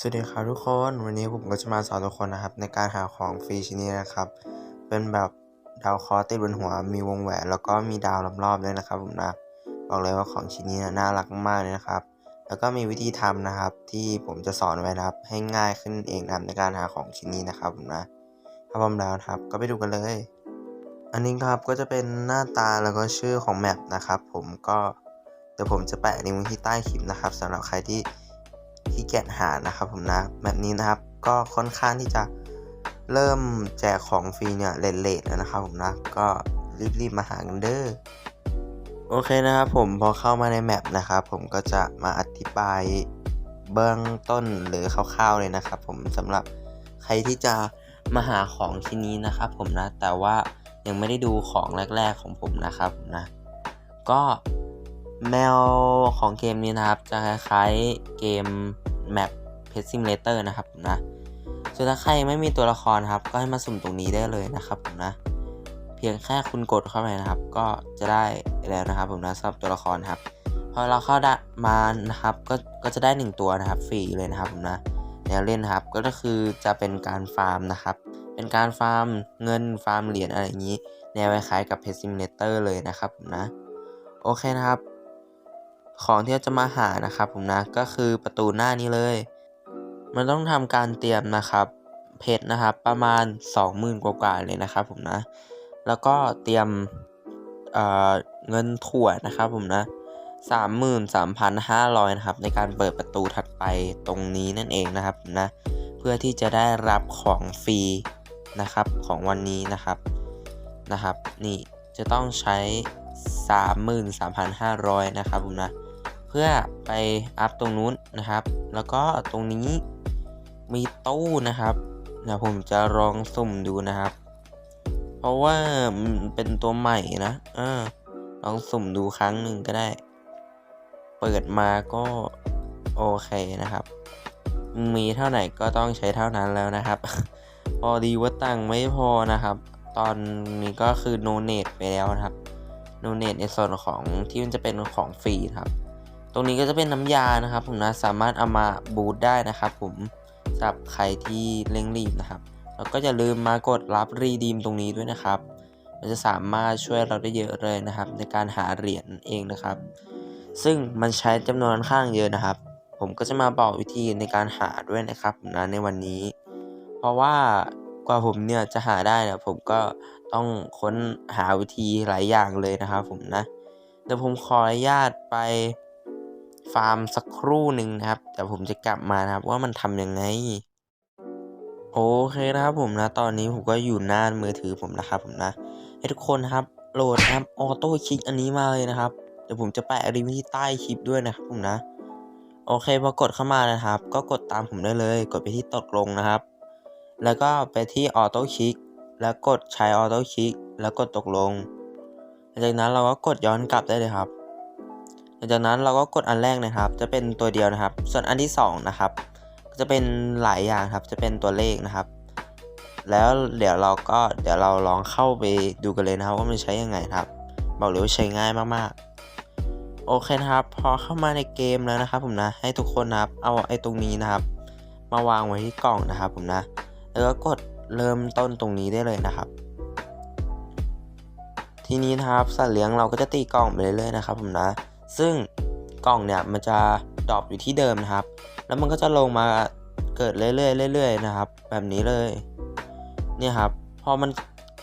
สวัสดีครับทุกคนวันนี้ผมก็จะมาสอนทุกคนนะครับ ในการหาของฟรีชิ้นนี้นะครับ เป็นแบบดาวคราะห์ติดบนหัวมีวงแหวนแล้วก็มีดาวรอบๆด้วยนะครับผมนะบอกเลยว่าของชิ้นนี้น่ารักมากเลยนะครับ แล้วก็มีวิธีทำนะครับ ที่ผมจะสอนไว้นะครับ ให้ง่ายขึ้นเองนะในการหาของชิ้นนี้นะครับผมนะถ้าพร้อมแล้วครับ ก็ไปดูกันเลย อันนี้ครับก็จะเป็นหน้าตาแล้วก็ชื่อของแมปนะครับ ผมก็เดี๋ยวผมจะแปะลิงก์ที่ใต้คลิปนะครับสำหรับใครที่ เกียจหานะครับผมนะแบบนี้นะครับก็ค่อนข้างที่จะเริ่มแจกของฟรีเนี่ยเลทๆแล้วนะครับผมนะก็รีบๆมาหากันเด้อโอเคนะครับผมพอเข้ามาในแมปนะครับผมก็จะมาอธิบายเบื้องต้นหรือคร่าวๆเลยนะครับผมสำหรับใครที่จะมาหาของชิ้นนี้นะครับผมนะแต่ว่ายังไม่ได้ดูของแรก ๆของผมนะครับนะก็แมวของเกมนี้นะครับจะคล้ายๆเกม แมป Pet Simulator นะครับผมนะส่วนถ้าใครไม่มีตัวละครครับ ก็ให้มาสุ่มตรงนี้ได้เลยนะครับผมนะ เพียงแค่คุณกดเข้าไปนะครับ ก็จะได้แล้วนะครับผมนะสำหรับตัวละครครับพอเราเข้ามานะครับก็ก็จะได้ 1 ตัวนะครับฟรีเลยนะครับผมนะแนวเล่นครับก็คือจะเป็นการฟาร์มนะครับ เป็นการฟาร์มเงินฟาร์มเหรียญอะไรอย่างนี้ แนวคล้ายกับ Pet Simulator เลยนะครับผมนะโอเคนะครับ ของที่จะมาหานะครับผมนะก็คือประตูหน้านี้เลย มันต้องทำการเตรียมนะครับ เพชรนะครับประมาณ 20,000 กว่าๆเลยนะครับผมนะ แล้วก็เตรียมเเงินถั่วนะครับผมนะ33,500นะครับในการเปิดประตูถัดไปตรงนี้นั่นเองนะครับนะเพื่อที่จะได้รับของฟรีนะครับของวันนี้นะครับนะครับ นี่จะต้องใช้ 33,500นะครับผมนะ พื่อไปอัพตรงนู้นนะครับ แล้วก็ตรงนี้มีตู้นะครับเดี๋ยวผมจะลองสุ่มดูนะครับ เพราะว่ามันเป็นตัวใหม่นะอลองสุ่มดูครั้งหนึ่งก็ได้ เปิดมาก็โอเคนะครับ มีเท่าไหร่ก็ต้องใช้เท่านั้นแล้วนะครับ พอดีว่าตังค์ไม่พอนะครับ ตอนนี้ก็คือโนเนตไปแล้วนะครับโนเนตในส่วนของที่มันจะเป็นของฟรีครับ ตรงนี้ก็จะเป็นน้ำยานะครับ ผมนะสามารถเอามาบูตได้นะครับ ผมสำหรับใครที่เร่งรีบนะครับ แล้วก็อย่าลืมมากดรับรีดีมตรงนี้ด้วยนะครับมันจะสามารถช่วยเราได้เยอะเลยนะครับ ในการหาเหรียญเองนะครับ ซึ่งมันใช้จำนวนค่อนข้างเยอะนะครับ ผมก็จะมาบอกวิธีในการหาด้วยนะครับผมนะในวันนี้ เพราะว่ากว่าผมเนี่ยจะหาได้เนี่ยผมก็ต้องค้นหาวิธีหลายอย่างเลยนะครับ ผมนะเดี๋ยวผมขออนุญาตไป ฟาร์มสักครู่หนึ่งนะครับแต่ผมจะกลับมานะครับว่ามันทำยังไง โอเคนะครับผมนะ ตอนนี้ผมก็อยู่หน้ามือถือผมนะครับผมนะให้ทุกคนครับโหลดแอปออโต้คลิกอันนี้มาเลยนะครับเดี๋ยวผมจะแปะลิงก์ที่ใต้คลิปด้วยนะครับผมนะโอเคพอกดเข้ามานะครับ ก็กดตามผมได้เลย กดไปที่ตกลงนะครับ แล้วก็ไปที่ออโต้คลิกแล้วกดใช้ออโต้คลิกแล้วกดตกลงหลังจากนั้นเราก็กดย้อนกลับได้เลยครับ หลังจากนั้นเราก็กดอันแรกนะครับ จะเป็นตัวเดียวนะครับ ส่วนอันที่สองนะครับจะเป็นหลายอย่างครับ จะเป็นตัวเลขนะครับ แล้วเดี๋ยวเราก็เดี๋ยวเราลองเข้าไปดูกันเลยนะครับ ว่ามันใช้ยังไงครับ บอกเลยว่าใช้ง่ายมากๆ โอเคนะครับ พอเข้ามาในเกมแล้วนะครับ ผมนะ ให้ทุกคนนะครับ เอาไอ้ตรงนี้นะครับ มาวางไว้ที่กล่องนะครับ ผมนะ แล้วก็กดเริ่มต้นตรงนี้ได้เลยนะครับ ทีนี้นะครับสัตว์เลี้ยงเราก็จะตีกล่องไปเรื่อยๆนะครับ ผมนะ ซึ่งกล่องเนี่ยมันจะดรอปอยู่ที่เดิมนะครับ แล้วมันก็จะลงมาเกิดเรื่อยๆเรื่อยๆนะครับ แบบนี้เลยเนี่ยครับพอมัน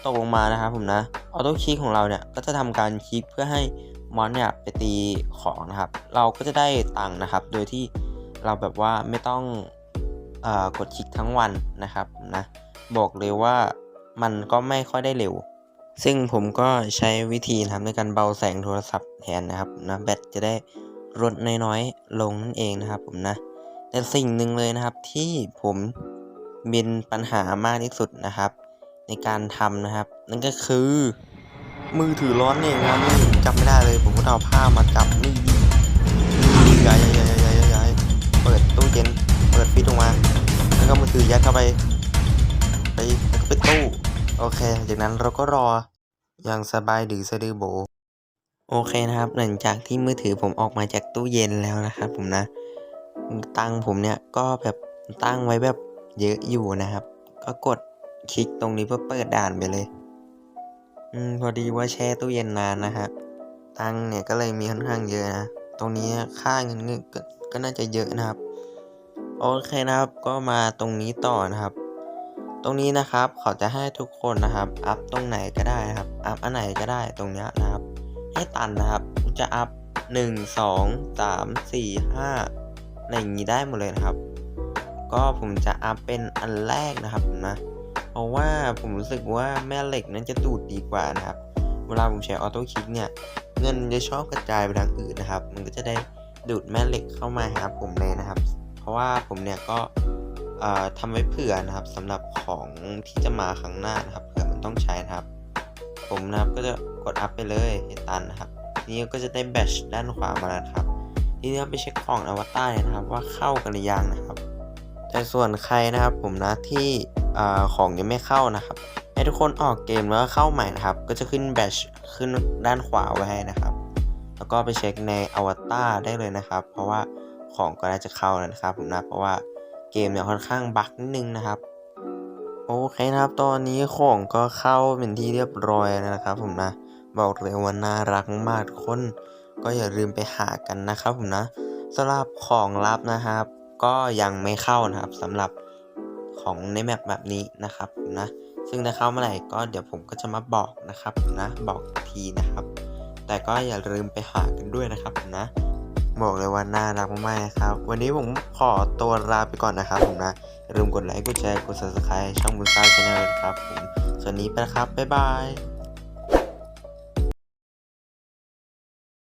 ตกลงมานะครับผมนะออโต้คลิกของเราเนี่ยก็จะทำการคลิกเพื่อให้มอนเนี่ยไปตีของนะครับ เราก็จะได้ตังค์นะครับ โดยที่เราแบบว่าไม่ต้องอกดคลิกทั้งวันนะครับนะบอกเลยว่ามันก็ไม่ค่อยได้เร็ว ซึ่งผมก็ใช้วิธีนะครับในการเบาแสงโทรศัพท์แทนนะครับนะแบตจะได้ลดน้อยๆลงนั่นเองนะครับผมนะแต่สิ่งหนึ่งเลยนะครับที่ผมเป็นปัญหามากที่สุดนะครับ ในการทำนะครับ นั่นก็คือมือถือร้อนเองครับนี่จับไม่ได้เลยผมก็เอาผ้ามาจับนี่นี่ย้ายย้ายย้ายย้ายย้ายเปิดตู้เย็นเปิดฟิตออกมา แล้วก็มือถือยัดเข้าไปไปแล้วก็ไปตู้ โอเค จากนั้นเราก็รออย่างสบายดือสะดือโบ โอเคนะครับ หลังจากที่มือถือผมออกมาจากตู้เย็นแล้วนะครับผมนะ ตังค์ผมเนี่ยก็แบบตั้งไว้แบบเยอะอยู่นะครับ ก็กดคลิกตรงนี้เพื่อเปิดด่านไปเลย อืม พอดีว่าแช่ตู้เย็นนานนะฮะตังค์เนี่ยก็เลยมีค่อนข้างเยอะนะ ตรงนี้ค่าเงินก็ก็น่าจะเยอะนะครับ โอเคนะครับ ก็มาตรงนี้ต่อนะครับ ตรงนี้นะครับเขาจะให้ทุกคนนะครับ อัพตรงไหนก็ได้นะครับ อัพอันไหนก็ได้ตรงนี้นะครับ ให้ตันนะครับ จะอัพหนึ่งสองสามสี่ห้าอย่างนี้ได้หมดเลยนะครับ ก็ผมจะอัพเป็นอันแรกนะครับนะเพราะว่าผมรู้สึกว่าแม่เหล็กนั้นจะดูดดีกว่านะครับ เวลาผมใช้ออโต้คลิกเนี่ย เงินจะชอบกระจายไปทางอื่นนะครับ มันก็จะได้ดูดแม่เหล็กเข้ามาหาผมเลยนะครับ เพราะว่าผมเนี่ยก็ ทำไว้เผื่อนะครับสำหรับของที่จะมาครั้งหน้านะครับเผื่อมันต้องใช้นะครับ ผมนะครับก็จะกดอัพไปเลยให้ตันนะครับ นี้ก็จะได้แบชด้านขวามาแล้วครับทีนี้เราไปเช็คของอวตารนะครับว่าเข้ากันหรือยังนะครับ แต่ส่วนใครนะครับผมนะที่ของยังไม่เข้านะครับให้ทุกคนออกเกมแล้วก็เข้าใหม่นะครับ ก็จะขึ้นแบชขึ้นด้านขวาไว้ให้นะครับ แล้วก็ไปเช็คในอวตารได้เลยนะครับ เพราะว่าของก็น่าจะเข้าแล้วนะครับผมนะเพราะว่า เกมเนี่ยค่อนข้างบั๊กนิดนึงนะครับ โอเคนะครับ ตอนนี้ของก็เข้าเป็นที่เรียบร้อยนะครับ ผมนะ บอกเลยว่าน่ารักมากคน ก็อย่าลืมไปหากันนะครับผมนะสำหรับของลับนะครับ ก็ยังไม่เข้านะครับสำหรับของในแมปแบบนี้นะครับผมนะ ซึ่งถ้าเข้าเมื่อไหร่ก็เดี๋ยวผมก็จะมาบอกนะครับนะ บอกอีกทีนะครับ แต่ก็อย่าลืมไปหากันด้วยนะครับผมนะ บอกเลยว่าน่ารักมากๆนะครับ วันนี้ผมขอตัวลาไปก่อนนะครับผมนะอย่าลืมกดไลค์ กดแชร์ กด subscribe ช่องบุญซ่าชาแนลนะครับผมส่วนนี้ไปแล้วครับ บ๊ายบาย